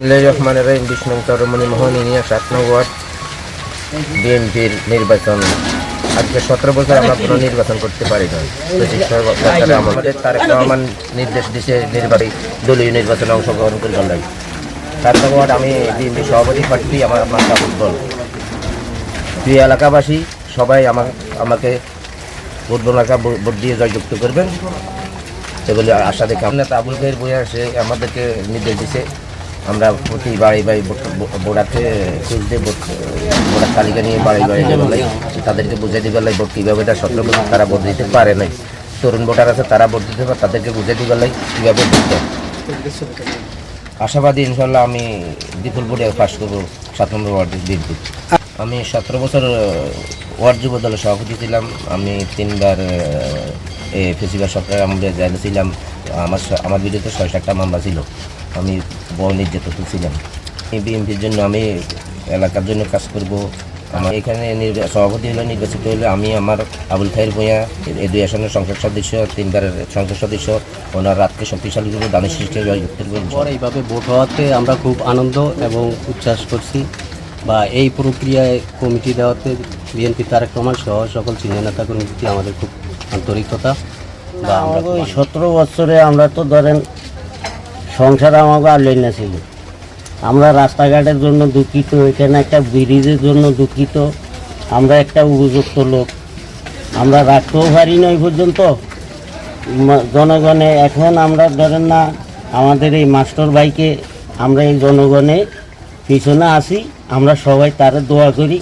রহমান রহিম বিষ্ণু তরমণি মোহন নিয়ে সাত নং ওয়ার্ড বিএনপির নির্বাচন। আজকে সতেরো বছর আমরা কোনো নির্বাচন করতে পারি না সরকারে আমাদের তারেক রহমান নির্দেশ দিছে নির্বাচনী দলীয় নির্বাচনে অংশগ্রহণ করবার লাগে। সাত নং ওয়ার্ড আমি বিএনপি সভাপতি প্রার্থী আমার আমার দল। প্রিয় এলাকাবাসী সবাই আমার আমাকে ভোট এলাকা ভোট দিয়ে জয়যুক্ত করবেন। সেগুলি আশা দেখে আমরা আবুল খাইর বইয়া সে আমাদেরকে নির্দেশ দিছে। আমরা প্রতি বাড়ি বাড়ি বোড়াতে খুঁজতে বোড়ার তালিকা নিয়ে বাড়ি বাড়ি লাই তাদেরকে বুঝে দিবে লাই ভোট কীভাবে এটা সতেরো বছর তারা ভোট দিতে পারে নাই। তরুণ ভোটার আছে তারা ভোট দিতে পারে তাদেরকে বুঝে দিবে লাই কীভাবে দেয় আশাবাদী ইনশাল্লাহ আমি বিপুল ভোটে পাস করব সাত নম্বর ওয়ার্ডের বিএনপি। আমি সতেরো বছর ওয়ার্ড যুব দলের সভাপতি ছিলাম। আমি তিনবার ফেসিবাল সরকারের আমলে জেলে ছিলাম। আমার আমার বিরুদ্ধে ছয় সাতটা মামলা ছিল। আমি বড় নির্যাতিত ছিলাম। এই বিএনপির জন্য আমি এলাকার জন্য কাজ করব। আমার এখানে সভাপতি হলে নির্বাচিত হলে আমি আমার আবুল খাইর ভূঁইয়া এই দুই আসনের সংসদ সদস্য তিনবারের সংসদ সদস্য ওনার রাতকে শক্তিশালী করব দানের সৃষ্টি জয়যুক্ত করব এইভাবে ভোট হওয়াতে আমরা খুব আনন্দ এবং উচ্ছ্বাস করছি বা এই প্রক্রিয়ায় কমিটি দেওয়াতে বিএনপি তারেক রহমান সহ সকল সিনিয়র নেতা কর্মীর আমাদের খুব আন্তরিকতা বা আমরা ওই সতেরো বছরে আমরা তো ধরেন সংসার আমাকে আর লেনে ছিল। আমরা রাস্তাঘাটের জন্য দুঃখিত, এখানে একটা ব্রিজের জন্য দুঃখিত। আমরা একটা উপযুক্ত লোক। আমরা রাখতেও পারি না পর্যন্ত। জনগণে, এখন আমরা ধরেন না, আমাদের এই মাস্টার ভাইকে আমরা এই জনগণে পিছনে আসি, আমরা সবাই তারা দোয়া করি।